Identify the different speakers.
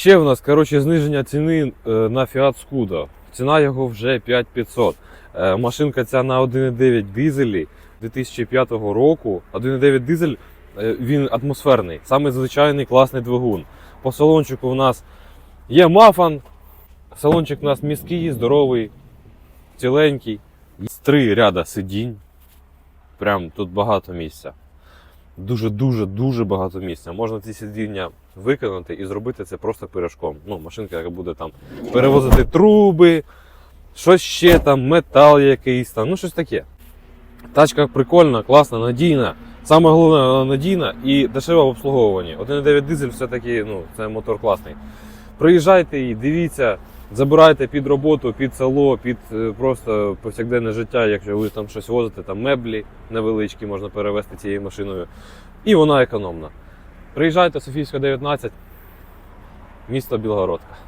Speaker 1: Ще в нас коротше, зниження ціни е, на Fiat Scudo. Ціна його вже 5500. Е, Машинка ця на 1,9 дизелі 2005 року. 1,9 дизель е, він атмосферний, саме звичайний класний двигун. По салончику у нас є мафан. Салончик у нас міський, здоровий, ціленький. Три ряда сидінь. Прям тут багато місця. Дуже-дуже дуже багато місця. Можна ці сидіння виконати і зробити це просто пиріжком. Ну, машинка, яка буде там перевозити труби, щось ще там, метал якийсь там, ну щось таке. Тачка прикольна, класна, надійна. Саме головне, вона надійна і дешева в обслуговуванні. 1,9 дизель все-таки ну, це мотор класний. Приїжджайте і дивіться, забирайте під роботу, під село, під е, просто повсякденне життя, якщо ви там щось возите, там меблі невеличкі можна перевезти цією машиною. І вона економна. Приїжджайте, Софійська 19, місто Білгородка.